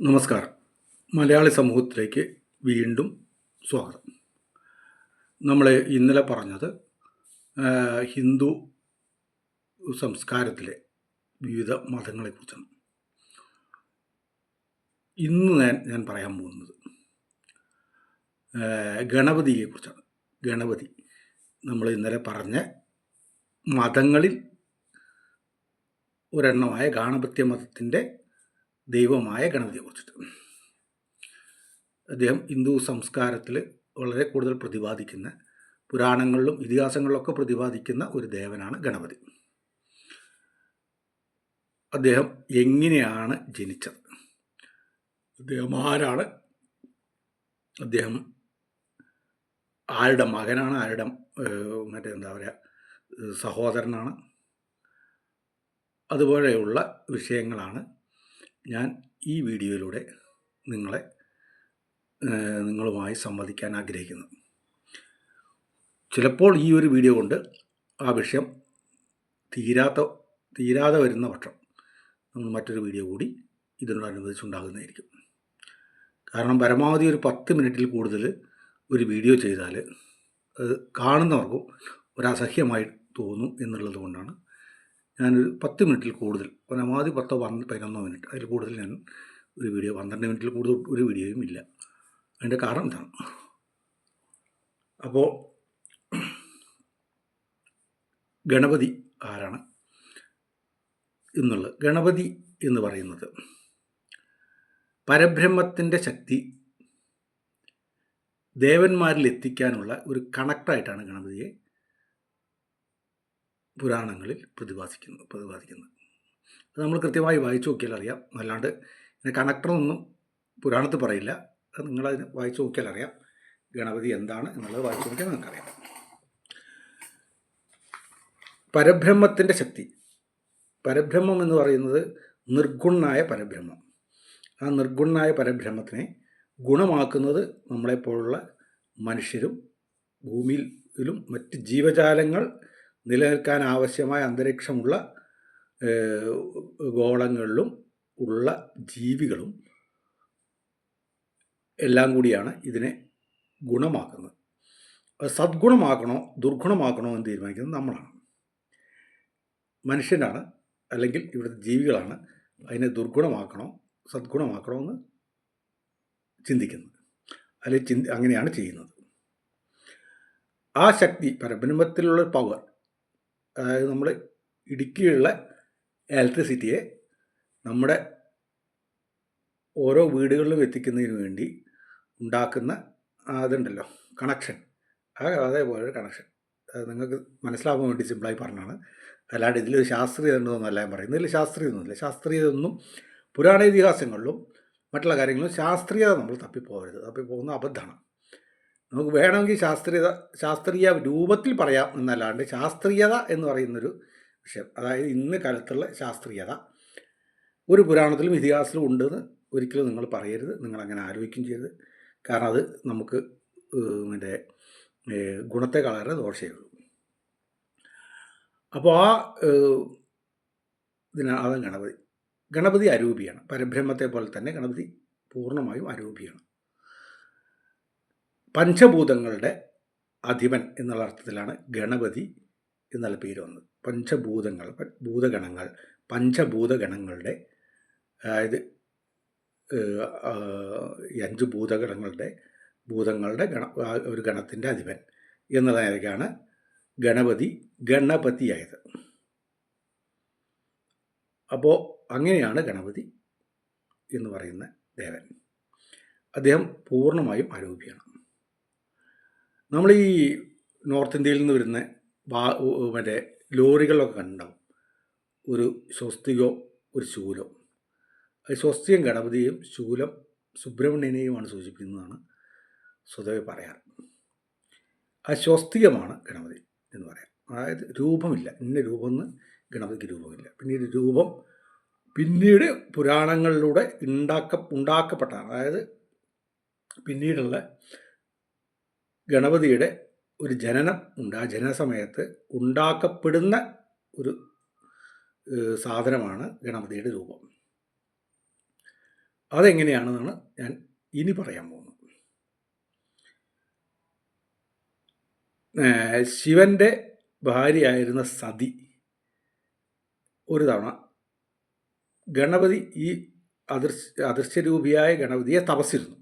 നമസ്കാരം. മലയാളി സമൂഹത്തിലേക്ക് വീണ്ടും സ്വാഗതം. നമ്മൾ ഇന്നലെ പറഞ്ഞത് ഹിന്ദു സംസ്കാരത്തിലെ വിവിധ മതങ്ങളെക്കുറിച്ചാണ്. ഇന്ന് ഞാൻ ഞാൻ പറയാൻ പോകുന്നത് ഗണപതിയെക്കുറിച്ചാണ്. ഗണപതി നമ്മൾ ഇന്നലെ പറഞ്ഞ മതങ്ങളിൽ ഒരെണ്ണമായ ഗാണപത്യ മതത്തിന്റെ ദൈവമായ ഗണപതിയെക്കുറിച്ചിട്ട് അദ്ദേഹം ഹിന്ദു സംസ്കാരത്തിൽ വളരെ കൂടുതൽ പ്രതിപാദിക്കുന്ന പുരാണങ്ങളിലും ഇതിഹാസങ്ങളിലൊക്കെ പ്രതിപാദിക്കുന്ന ഒരു ദേവനാണ് ഗണപതി. അദ്ദേഹം എങ്ങനെയാണ് ജനിച്ചത്? അദ്ദേഹം ആരാണ്? അദ്ദേഹം ആരുടെ മകനാണ്? ആരുടെ മറ്റേ എന്താ പറയുക സഹോദരനാണ്? അതുപോലെയുള്ള വിഷയങ്ങളാണ് ഞാൻ ഈ വീഡിയോയിലൂടെ നിങ്ങളെ നിങ്ങളുമായി സംവദിക്കാൻ ആഗ്രഹിക്കുന്നു. ചിലപ്പോൾ ഈ ഒരു വീഡിയോ കൊണ്ട് ആ വിഷയം തീരാത്ത തീരാതെ വരുന്ന പക്ഷം നമ്മൾ മറ്റൊരു വീഡിയോ കൂടി ഇതിനോടനുബന്ധിച്ചുണ്ടാകുന്നതായിരിക്കും. കാരണം പരമാവധി ഒരു പത്ത് മിനിറ്റിൽ കൂടുതൽ ഒരു വീഡിയോ ചെയ്താൽ അത് കാണുന്നവർക്കും ഒരു അസഹ്യമായി തോന്നും എന്നുള്ളത് കൊണ്ടാണ് ഞാനൊരു പത്ത് മിനിറ്റിൽ കൂടുതൽ പരമാവധി പത്തോ പന്ത്രണ്ട് പതിനൊന്നോ മിനിറ്റ് അതിൽ കൂടുതൽ ഞാൻ ഒരു വീഡിയോ പന്ത്രണ്ട് മിനിറ്റിൽ കൂടുതൽ ഒരു വീഡിയോയും ഇല്ല. അതിന്റെ കാരണം ഇതാണ്. അപ്പോൾ ഗണപതി ആരാണ് എന്നുള്ളത്. ഗണപതി എന്ന് പറയുന്നത് പരബ്രഹ്മത്തിന്റെ ശക്തി ദേവന്മാരിൽ എത്തിക്കാനുള്ള ഒരു കണക്റ്റായിട്ടാണ് ഗണപതിയെ പുരാണങ്ങളിൽ പ്രതിപാദിക്കുന്നു. പ്രതിപാദിക്കുന്നത് അത് നമ്മൾ കൃത്യമായി വായിച്ചു നോക്കിയാൽ അറിയാം. അല്ലാണ്ട് ഇതിന് കണക്ടറൊന്നും പുരാണത്തിൽ പറയില്ല. അത് നിങ്ങളതിന് വായിച്ചു നോക്കിയാൽ അറിയാം. ഗണപതി എന്താണ് എന്നുള്ളത് വായിച്ചു നോക്കിയാൽ നിങ്ങൾക്കറിയാം. പരബ്രഹ്മത്തിന്റെ ശക്തി. പരബ്രഹ്മം എന്ന് പറയുന്നത് നിർഗുണനായ പരബ്രഹ്മം. ആ നിർഗുണനായ പരബ്രഹ്മത്തിനെ ഗുണമാക്കുന്നത് നമ്മളെപ്പോലുള്ള മനുഷ്യരും ഭൂമിയിലും മറ്റ് ജീവജാലങ്ങൾ നിലനിൽക്കാൻ ആവശ്യമായ അന്തരീക്ഷമുള്ള ഗോളങ്ങളിലും ഉള്ള ജീവികളും എല്ലാം കൂടിയാണ് ഇതിനെ ഗുണമാക്കുന്നത്. സദ്ഗുണമാക്കണോ ദുർഗുണമാക്കണോ എന്ന് തീരുമാനിക്കുന്നത് നമ്മളാണ്. മനുഷ്യനാണ് അല്ലെങ്കിൽ ഇവിടുത്തെ ജീവികളാണ് അതിനെ ദുർഗുണമാക്കണോ സദ്ഗുണമാക്കണോ എന്ന് ചിന്തിക്കുന്നത്. അല്ലെങ്കിൽ ചിന്തി അങ്ങനെയാണ് ചെയ്യുന്നത്. ആ ശക്തി പരബ്രഹ്മത്തിലുള്ള പവർ അതായത് നമ്മൾ ഇടുക്കിയുള്ള ഇലക്ട്രിസിറ്റിയെ നമ്മുടെ ഓരോ വീടുകളിലും എത്തിക്കുന്നതിന് വേണ്ടി ഉണ്ടാക്കുന്ന അതുണ്ടല്ലോ കണക്ഷൻ ആ അതേപോലെ കണക്ഷൻ നിങ്ങൾക്ക് മനസ്സിലാവാൻ വേണ്ടി സിമ്പിളായി പറഞ്ഞാണ് അല്ലാണ്ട് ഇതിലൊരു ശാസ്ത്രീയത ഉണ്ടെന്നല്ല ഞാൻ പറയുന്നത്. ഇതിൽ ശാസ്ത്രീയതൊന്നുമില്ല ശാസ്ത്രീയതൊന്നും പുരാണ ഇതിഹാസങ്ങളിലും മറ്റുള്ള കാര്യങ്ങളിലും ശാസ്ത്രീയത നമ്മൾ തപ്പിപ്പോകരുത്. തപ്പിപ്പോകുന്ന അബദ്ധമാണ്. നമുക്ക് വേണമെങ്കിൽ ശാസ്ത്രീയത ശാസ്ത്രീയ രൂപത്തിൽ പറയാം എന്നല്ലാണ്ട് ശാസ്ത്രീയത എന്ന് പറയുന്നൊരു വിഷയം. അതായത് ഇന്ന് കാലത്തുള്ള ശാസ്ത്രീയത. ഒരു പുരാണത്തിലും ഇതിഹാസത്തിലും ഉണ്ടെന്ന് ഒരിക്കലും നിങ്ങൾ പറയരുത്. നിങ്ങൾ അങ്ങനെ ആലോചിക്കുകയും ചെയ്യരുത്. കാരണം അത് നമുക്ക് ഇതിന്റെ ഗുണത്തെ ഗുണത്തെക്കാളേറെ ദോഷമേ അപ്പോൾ ആ ഇതിനാണ് ഗണപതി. ഗണപതി അരൂപിയാണ്. പരബ്രഹ്മത്തെ പോലെ തന്നെ ഗണപതി പൂർണമായും അരൂപിയാണ്. പഞ്ചഭൂതങ്ങളുടെ അധിപൻ എന്നുള്ള അർത്ഥത്തിലാണ് ഗണപതി എന്നുള്ള പേര് വന്നത്. പഞ്ചഭൂതങ്ങൾ ഭൂതഗണങ്ങൾ പഞ്ചഭൂതഗണങ്ങളുടെ അതായത് ഈ അഞ്ച് ഭൂതഗണങ്ങളുടെ ഭൂതങ്ങളുടെ ഗണ ഒരു ഗണത്തിന്റെ അധിപൻ എന്നതായിരിക്കാണ് ഗണപതി ഗണപതിയായത്. അപ്പോൾ അങ്ങനെയാണ് ഗണപതി എന്ന് പറയുന്ന ദേവൻ. അദ്ദേഹം പൂർണമായും അരൂപിയാണ് നമ്മൾ ഈ നോർത്ത് ഇന്ത്യയിൽ നിന്ന് വരുന്ന വാ മറ്റേ ലോറികളിലൊക്കെ കണ്ടുണ്ടാവും. ഒരു സ്വസ്തികോ ഒരു ശൂലോ. സ്വസ്തികം ഗണപതിയും ശൂലം സുബ്രഹ്മണ്യനെയുമാണ് സൂചിപ്പിക്കുന്നതാണ് സ്വതവേ പറയാറ്. ആ സ്വസ്തികമാണ് ഗണപതി എന്ന് പറയാം അതായത് രൂപമില്ല. ഇന്ന രൂപമെന്ന് ഗണപതിക്ക് രൂപമില്ല. പിന്നീട് രൂപം പിന്നീട് പുരാണങ്ങളിലൂടെ ഉണ്ടാക്ക ഉണ്ടാക്കപ്പെട്ടതാണ്. അതായത് പിന്നീടുള്ള ഗണപതിയുടെ ഒരു ജനനം ഉണ്ട്. ആ ജനന സമയത്ത് ഉണ്ടാക്കപ്പെടുന്ന ഒരു സാധനമാണ് ഗണപതിയുടെ രൂപം. അതെങ്ങനെയാണെന്നാണ് ഞാൻ ഇനി പറയാൻ പോകുന്നത്. ശിവന്റെ ഭാര്യയായിരുന്ന സതി ഒരു തവണ ഗണപതി ഈ അദൃശ്യ അദൃശ്യരൂപിയായ ഗണപതിയെ തപസ്സിരുന്നു.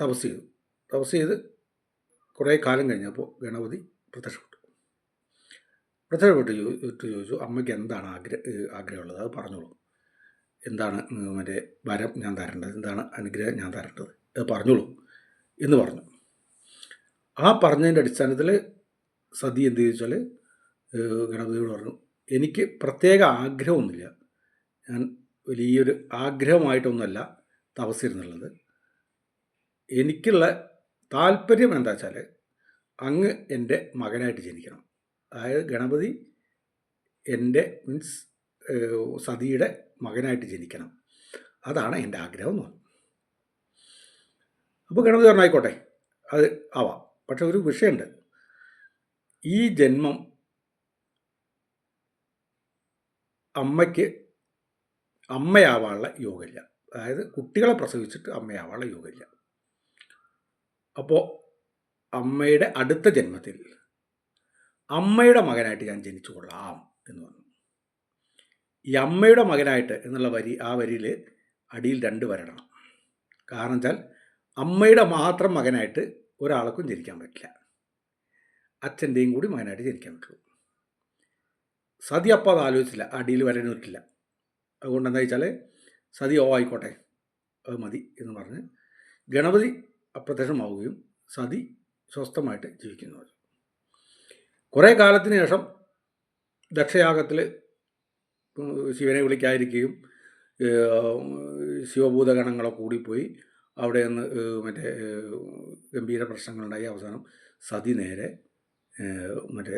തപസ് ചെയ്തു തപസ് ചെയ്ത് കുറേ കാലം കഴിഞ്ഞപ്പോൾ ഗണപതി പ്രത്യക്ഷപ്പെട്ടു. പ്രത്യക്ഷപ്പെട്ട് ചോദിച്ചു ചോദിച്ചു അമ്മയ്ക്ക് എന്താണ് ആഗ്രഹം ആഗ്രഹമുള്ളത്? അത് പറഞ്ഞോളൂ. എന്താണ് മറ്റേ വരം ഞാൻ തരേണ്ടത്? എന്താണ് അനുഗ്രഹം ഞാൻ തരേണ്ടത്? അത് പറഞ്ഞോളൂ. എന്ന് പറഞ്ഞു. ആ പറഞ്ഞതിന്റെ അടിസ്ഥാനത്തിൽ സതി എന്ത് ചോദിച്ചാൽ ഗണപതിയോട് പറഞ്ഞു എനിക്ക് പ്രത്യേക ആഗ്രഹമൊന്നുമില്ല. ഞാൻ വലിയൊരു ആഗ്രഹമായിട്ടൊന്നുമല്ല തപസ്സിരുന്നുള്ളത് എനിക്കുള്ള താല്പര്യം എന്താ വെച്ചാൽ അങ്ങ് എന്റെ മകനായിട്ട് ജനിക്കണം. അതായത് ഗണപതി എന്റെ മീൻസ് സതിയുടെ മകനായിട്ട് ജനിക്കണം. അതാണ് എന്റെ ആഗ്രഹം എന്ന് പറഞ്ഞു അപ്പോൾ ഗണപതി പറഞ്ഞു ആയിക്കോട്ടെ അത് ആവാം. പക്ഷെ ഒരു വിഷയമുണ്ട്. ഈ ജന്മം അമ്മയ്ക്ക് അമ്മയാവാനുള്ള യോഗമില്ല. അതായത് കുട്ടികളെ പ്രസവിച്ചിട്ട് അമ്മയാവാനുള്ള യോഗമില്ല. അപ്പോൾ അമ്മയുടെ അടുത്ത ജന്മത്തിൽ അമ്മയുടെ മകനായിട്ട് ഞാൻ ജനിച്ചു കൊള്ളാം എന്ന് പറഞ്ഞു. ഈ അമ്മയുടെ മകനായിട്ട് എന്നുള്ള വരി ആ വരിയിൽ അടിയിൽ രണ്ട് വരണം. കാരണം വെച്ചാൽ അമ്മയുടെ മാത്രം മകനായിട്ട് ഒരാൾക്കും ജനിക്കാൻ പറ്റില്ല. അച്ഛന്റെയും കൂടി മകനായിട്ട് ജനിക്കാൻ പറ്റുള്ളൂ. സതി അപ്പം അത് ആലോചിച്ചില്ല അടിയിൽ വരാൻ പറ്റില്ല അതുകൊണ്ട് എന്താ വെച്ചാൽ സതി ഓ ആയിക്കോട്ടെ അത് മതി എന്ന് പറഞ്ഞ് ഗണപതി അപ്രത്യക്ഷമാവുകയും സതി സ്വസ്ഥമായിട്ട് ജീവിക്കുന്നു. കുറേ കാലത്തിന് ശേഷം ദക്ഷയാഗത്തിൽ ശിവനെ വിളിക്കാതിരിക്കുകയും ശിവഭൂതഗണങ്ങളെ കൂടിപ്പോയി അവിടെ നിന്ന് മറ്റേ ഗംഭീര പ്രശ്നങ്ങളുണ്ടായി. അവസാനം സതി നേരെ മറ്റേ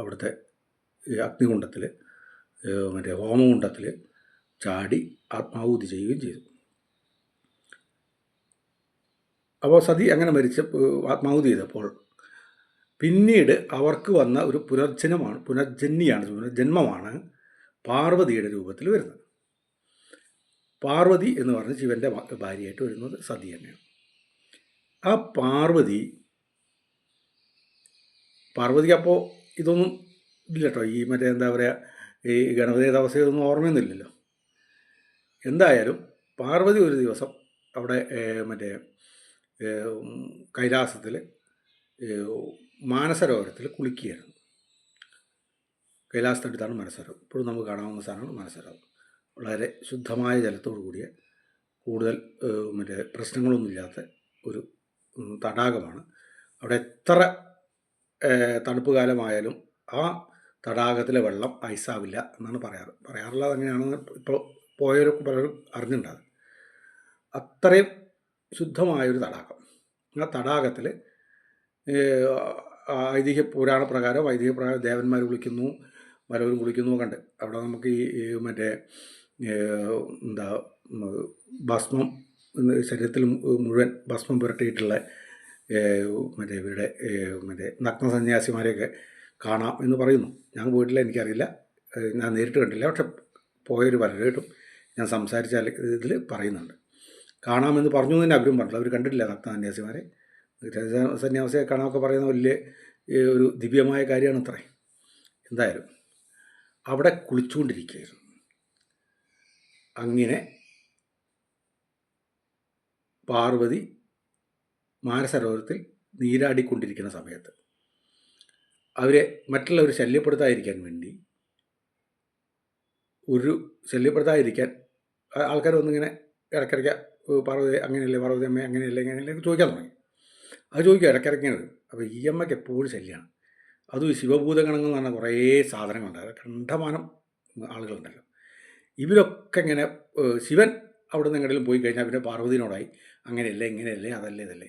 അവിടുത്തെ അഗ്നികുണ്ടത്തിൽ മറ്റേ ഹോമകുണ്ടത്തിൽ ചാടി ആത്മാഹൂതി ചെയ്യുകയും ചെയ്തു. അപ്പോൾ സതി അങ്ങനെ മരിച്ച ആത്മാവ് ചെയ്തപ്പോൾ പിന്നീട് അവർക്ക് വന്ന ഒരു പുനർജനമാണ് പുനർജന്യാണ് പുനർജന്മമാണ് പാർവതിയുടെ രൂപത്തിൽ വരുന്നത്. പാർവതി എന്ന് പറഞ്ഞ് ശിവന്റെ ഭാര്യയായിട്ട് വരുന്നത് സതി തന്നെയാണ്. ആ പാർവതി പാർവതിക്ക് അപ്പോൾ ഇതൊന്നും ഇല്ല കേട്ടോ ഈ മറ്റേ എന്താ പറയുക ഈ ഗണപതി തപസ് ഇതൊന്നും ഓർമ്മയൊന്നുമില്ലല്ലോ. എന്തായാലും പാർവതി ഒരു ദിവസം അവിടെ മറ്റേ കൈലാസത്തിൽ മാനസരോവരത്തിൽ കുളിക്കുകയായിരുന്നു. കൈലാസത്തടുത്താണ് മനസ്സരോവരം ഇപ്പോഴും നമുക്ക് കാണാവുന്ന സാധനമാണ് മനസ്സരോവരം വളരെ ശുദ്ധമായ ജലത്തോടു കൂടിയ കൂടുതൽ മറ്റേ പ്രശ്നങ്ങളൊന്നുമില്ലാത്ത ഒരു തടാകമാണ്. അവിടെ എത്ര തണുപ്പ് കാലമായാലും ആ തടാകത്തിലെ വെള്ളം ഐസാവില്ല എന്നാണ് പറയാറ്. പറയാറുള്ളത് അങ്ങനെയാണെന്ന് ഇപ്പോൾ പോയവരൊക്കെ പലരും അറിഞ്ഞിട്ടുണ്ടാകും അത്രയും ശുദ്ധമായൊരു തടാകം. ആ തടാകത്തിൽ ഐതിഹ്യ പുരാണ പ്രകാരം ഐതിഹ്യ പ്രകാരം ദേവന്മാർ കുളിക്കുന്നു മലവരും കുളിക്കുന്നു കണ്ട് അവിടെ നമുക്ക് ഈ മറ്റേ എന്താ ഭസ്മം ശരീരത്തിൽ മുഴുവൻ ഭസ്മം പുരട്ടിയിട്ടുള്ള മറ്റേ ഇവരുടെ മറ്റേ നഗ്ന സന്യാസിമാരെയൊക്കെ കാണാം എന്ന് പറയുന്നു. ഞാൻ പോയിട്ടില്ല എനിക്കറിയില്ല. ഞാൻ നേരിട്ട് കണ്ടില്ല. പക്ഷെ പോയൊരു പലരായിട്ടും ഞാൻ സംസാരിച്ച ഇതിൽ പറയുന്നുണ്ട്. കാണാമെന്ന് പറഞ്ഞു തന്നെ അവരും പറഞ്ഞു അവർ കണ്ടിട്ടില്ല നഗ്ന സന്യാസിമാരെ. സന്യാസിയെ കാണാമൊക്കെ പറയുന്ന വലിയ ഒരു ദിവ്യമായ കാര്യമാണ് അത്രേ എന്തായാലും അവിടെ കുളിച്ചുകൊണ്ടിരിക്കുകയായിരുന്നു അങ്ങനെ പാർവതി മാനസരോവരത്തിൽ നീരാടിക്കൊണ്ടിരിക്കുന്ന സമയത്ത് അവരെ മറ്റുള്ളവർ ശല്യപ്പെടുത്താതിരിക്കാൻ വേണ്ടി ഒരു ശല്യപ്പെടുത്താതിരിക്കാൻ ആൾക്കാർ വന്നിങ്ങനെ ഇടയ്ക്കിടയ്ക്ക് പാർവതി അങ്ങനെയല്ലേ പാർവതി അമ്മ അങ്ങനെയല്ലേ അങ്ങനെയല്ലേ ചോദിക്കാൻ തുടങ്ങി. അത് ചോദിക്കുക ഇടയ്ക്കിടയ്ക്ക് അപ്പോൾ ഈ അമ്മയ്ക്ക് എപ്പോഴും ശല്യമാണ് അതും ഈ ശിവഭൂതഗണങ്ങൾ എന്ന് പറഞ്ഞാൽ കുറേ സാധനങ്ങളുണ്ടായിരുന്നു കണ്ടമാനം ആളുകളുണ്ടല്ലോ. ഇവരൊക്കെ ഇങ്ങനെ ശിവൻ അവിടെ നിന്ന് എങ്ങനെയും പോയി കഴിഞ്ഞാൽ പിന്നെ പാർവതിനോടായി അങ്ങനെയല്ലേ ഇങ്ങനെയല്ലേ അതല്ലേ ഇതല്ലേ.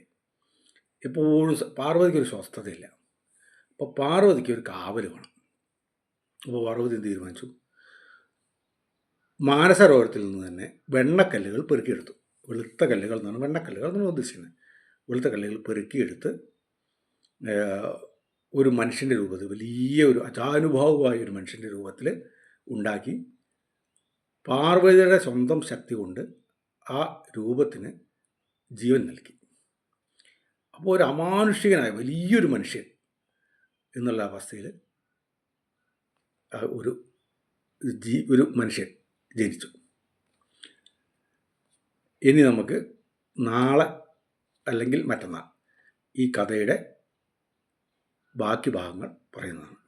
എപ്പോഴും പാർവതിക്ക് ഒരു സ്വസ്ഥതയില്ല. അപ്പോൾ പാർവതിക്ക് ഒരു കാവൽ വേണം. അപ്പോൾ പാർവതി തീരുമാനിച്ചു? മാനസരോവരത്തിൽ നിന്ന് തന്നെ വെണ്ണക്കല്ലുകൾ പെറുക്കിയെടുത്തു. വെളുത്ത കല്ലുകൾ എന്നാണ് വെണ്ണക്കല്ലുകൾ എന്നാണ് ഉദ്ദേശിക്കുന്നത്. വെളുത്ത കല്ലുകൾ പെറുക്കിയെടുത്ത് ഒരു മനുഷ്യന്റെ രൂപത്തിൽ വലിയ ഒരു അജാനുഭാവമായ ഒരു മനുഷ്യന്റെ രൂപത്തിൽ ഉണ്ടാക്കി പാർവതിയുടെ സ്വന്തം ശക്തി കൊണ്ട് ആ രൂപത്തിന് ജീവൻ നൽകി. അപ്പോൾ ഒരു അമാനുഷികനായ വലിയൊരു മനുഷ്യൻ എന്നുള്ള അവസ്ഥയിൽ ഒരു ജീ ഒരു മനുഷ്യൻ ജനിച്ചു. ഇനി നമുക്ക് നാളെ അല്ലെങ്കിൽ മറ്റന്നാൾ ഈ കഥയുടെ ബാക്കി ഭാഗങ്ങൾ പറയുന്നതാണ്.